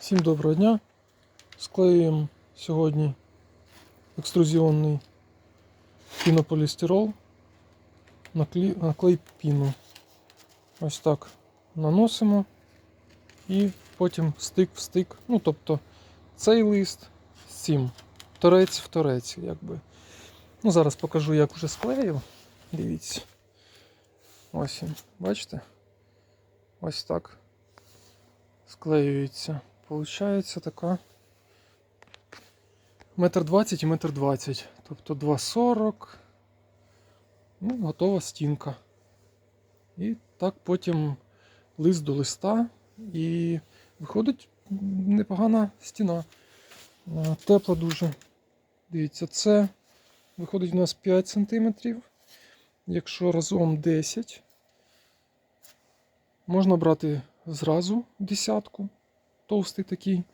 Всім доброго дня. Склеюємо сьогодні екструзіонний пінополістирол на клей, на клей піну. Ось так наносимо і потім стик в стик. Ну, тобто цей лист з цим. Торець в торець, якби. Ну, зараз покажу, як вже склею. Дивіться. Ось він. Бачите? Ось так склеюється. Получається така метр двадцять і метр двадцять. Тобто 2,40. Ну, готова стінка. І так потім лист до листа. І виходить непогана стіна. Е, Тепла дуже. Дивіться, це виходить у нас 5 см. Якщо разом 10, можна брати зразу десятку, товстий такий.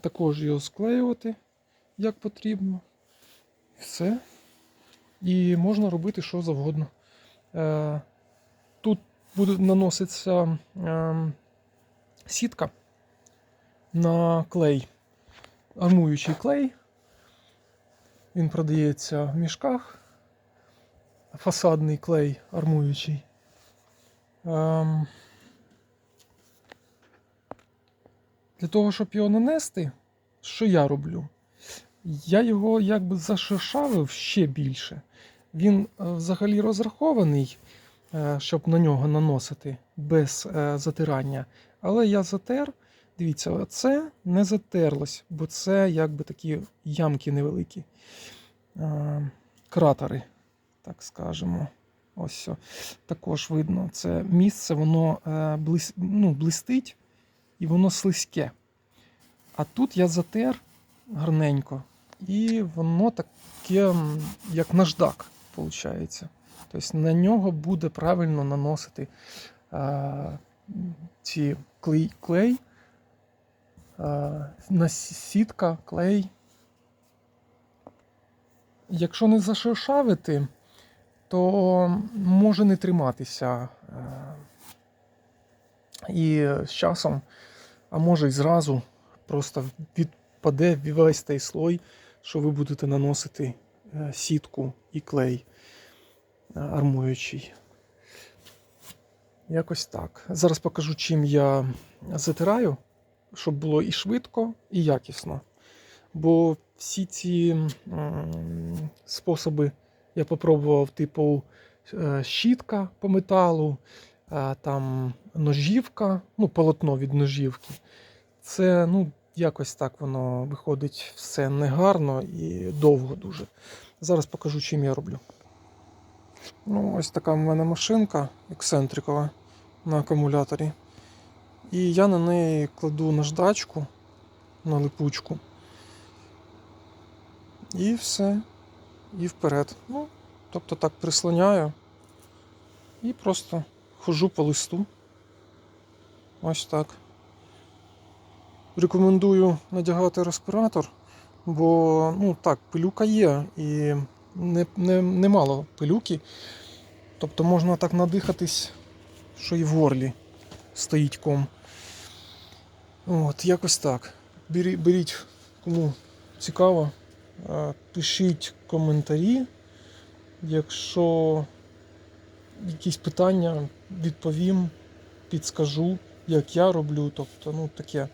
Також його склеювати як потрібно. Все. І можна робити що завгодно. Е, Тут буде наноситися е, сітка на клей, армуючий клей. Він продається в мішках. Фасадний клей армуючий. Для того, щоб його нанести, що я роблю? Я його якби зашершавив ще більше. Він е, взагалі розрахований, е, щоб на нього наносити без е, затирання. Але я затер. Дивіться, це не затерлось, бо це якби такі ямки невеликі. Кратери, так скажемо. Ось. Також видно, це місце, воно ну, блистить і воно слизьке. А тут я затер гарненько, і воно таке, як наждак, виходить. Тобто на нього буде правильно наносити а, ці клей, клей а, сітка, клей. Якщо не зашершавити, то може не триматися. е, І з часом, а може й зразу, просто відпаде весь той слой, що ви будете наносити е, сітку і клей е, армуючий. Якось так. Зараз покажу, чим я затираю, щоб було і швидко, і якісно. Бо всі ці способи я попробував, типу е, щітка по металу, там ножівка, ну, полотно від ножівки. Це ну, якось так воно виходить все негарно і довго дуже. Зараз покажу, чим я роблю. Ну, ось така в мене машинка ексцентрикова на акумуляторі. І я на неї кладу наждачку на липучку. І все. І вперед. Ну, тобто так прислоняю і просто хожу по листу. Ось так. Рекомендую надягати респіратор, бо ну так, пилюка є і не, не, немало пилюки. Тобто можна так надихатись, що і в горлі стоїть ком. От, якось так. Бері- Беріть, кому цікаво, е, пишіть коментарі. Якщо якісь питання, відповім, підскажу, як я роблю. Тобто, ну таке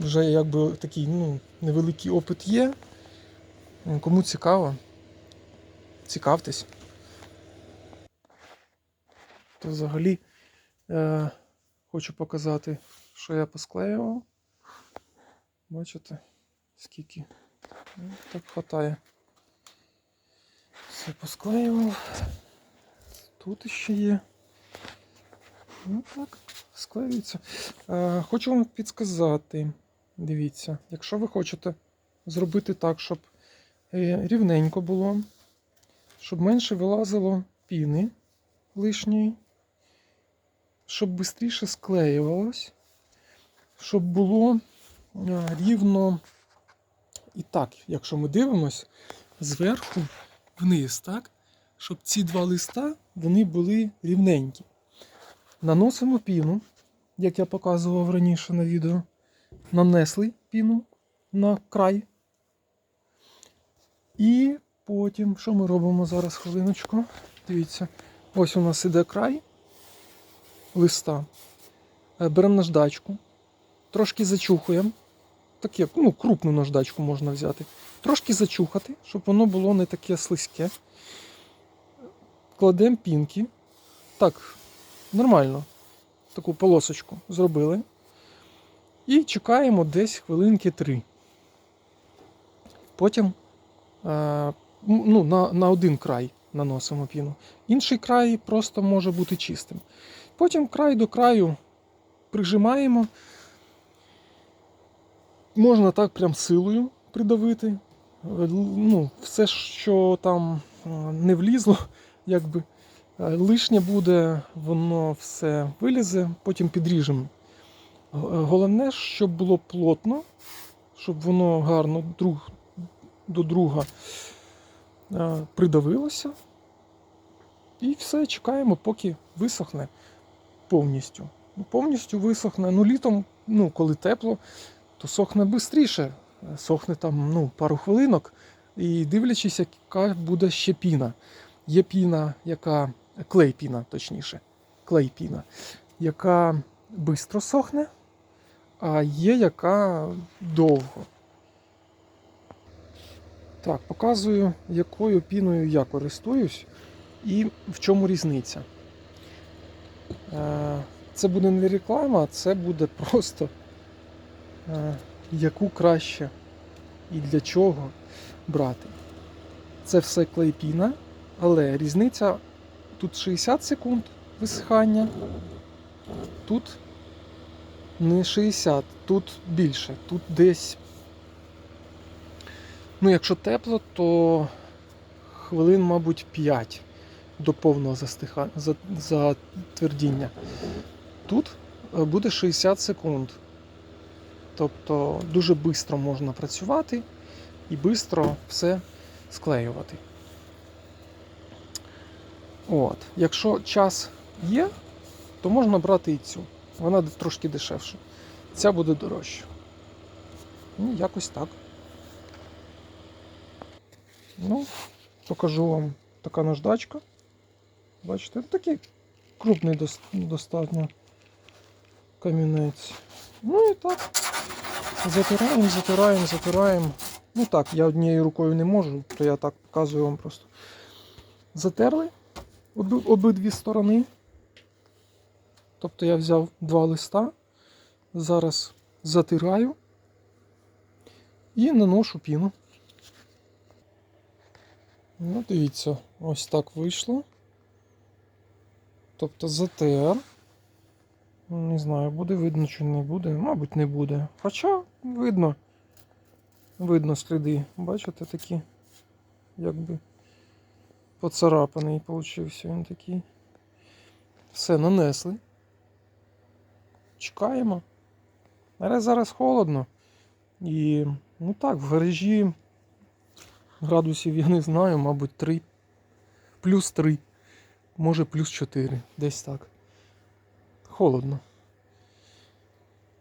вже якби такий ну, невеликий опит є. Кому цікаво, цікавтесь. То взагалі е, хочу показати, що я посклеював. Бачите, скільки ну, так хватає. Все посклеював. Тут ще є. Ну так, склеюється. Е, хочу вам підсказати. Дивіться, якщо ви хочете зробити так, щоб е, рівненько було, щоб менше вилазило піни лишньої, щоб швидше склеювалось, щоб було е, рівно і так, якщо ми дивимось зверху вниз, так? Щоб ці два листа вони були рівненькі. Наносимо піну, як я показував раніше на відео. нанесли піну на край. І потім, що ми робимо зараз хвилиночку? Дивіться, ось у нас іде край листа. Е, Беремо наждачку, трошки зачухуємо. Таке, ну, крупну наждачку можна взяти. Трошки зачухати, щоб воно було не таке слизьке. Кладемо пінки. Так, нормально. Таку полосочку зробили. І чекаємо десь хвилинки 3. Потім е, ну, на, на один край наносимо піну. Інший край просто може бути чистим. Потім край до краю прижимаємо. Можна так прям силою придавити. Е, Ну, все, що там е, не влізло, якби лишнє буде, воно все вилізе, потім підріжемо. Е, Головне, щоб було плотно, щоб воно гарно друг до друга е, придавилося. І все, чекаємо, поки висохне повністю. Ну, повністю висохне. Ну, літом, ну, коли тепло, то сохне швидше. Сохне там ну, пару хвилинок. І дивлячись, яка буде ще піна. Є піна, яка клей піна, точніше. Клей піна, яка швидко сохне, а є яка довго. Так, показую, якою піною я користуюсь і в чому різниця. Е, Це буде не реклама, це буде просто е, яку краще і для чого брати. Це все клейпіна, але різниця тут 60 секунд висихання, тут не 60, тут більше, тут десь. Ну, якщо тепло, то хвилин, мабуть, 5 до повного затвердіння. Тут е, буде 60 секунд. Тобто дуже швидко можна працювати і швидко все склеювати. От. Якщо час є, то можна брати і цю. Вона трошки дешевша. Ця буде дорожча. Ну, якось так. Ну, покажу вам така наждачка. Бачите, такий крупний достатньо камінець. Ну і так. Затираємо, затираємо, затираємо. Ну так, я однією рукою не можу, то я так показую вам просто. Затерли обидві сторони. Тобто я взяв два листа, зараз затираю і наношу піну. Ну, дивіться, ось так вийшло. Тобто затер. Не знаю, буде видно чи не буде. Мабуть, не буде. Хоча видно. Видно сліди. Бачите, такі, якби поцарапаний получився він такий. Все, нанесли. Чекаємо. Але зараз холодно. І, ну так, в гаражі градусів я не знаю, мабуть, 3. Плюс 3. Може плюс 4. Десь так. Холодно.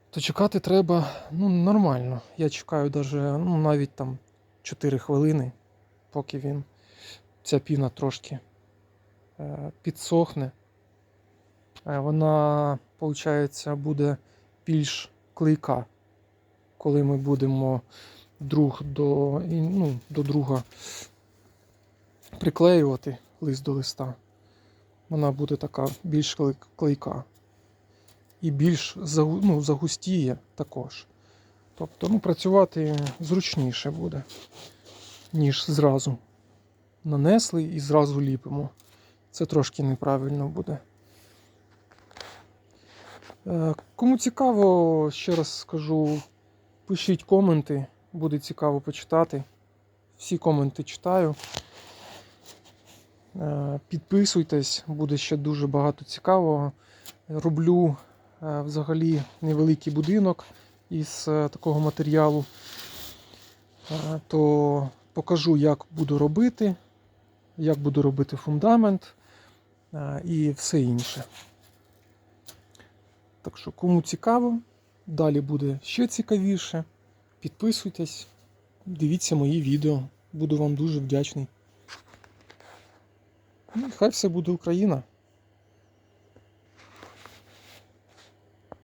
То чекати треба ну, нормально. Я чекаю даже, ну, навіть там 4 хвилини, поки він ця піна трошки е, підсохне. Е, вона, виходить, буде більш клейка, коли ми будемо друг до, ну, до друга приклеювати лист до листа. Вона буде така більш клейка. І більш ну, загустіє також. Тобто ну, працювати зручніше буде, ніж зразу. Нанесли і зразу ліпимо. Це трошки неправильно буде. Е, Кому цікаво, ще раз скажу, пишіть коменти, буде цікаво почитати. Всі коменти читаю. Е, Підписуйтесь, буде ще дуже багато цікавого. Роблю е, взагалі невеликий будинок із такого матеріалу. То покажу, як буду робити, як буду робити фундамент е, і все інше. Так що, кому цікаво, Далі буде ще цікавіше. Підписуйтесь, дивіться мої відео. Буду вам дуже вдячний. Ну, і хай все буде Україна.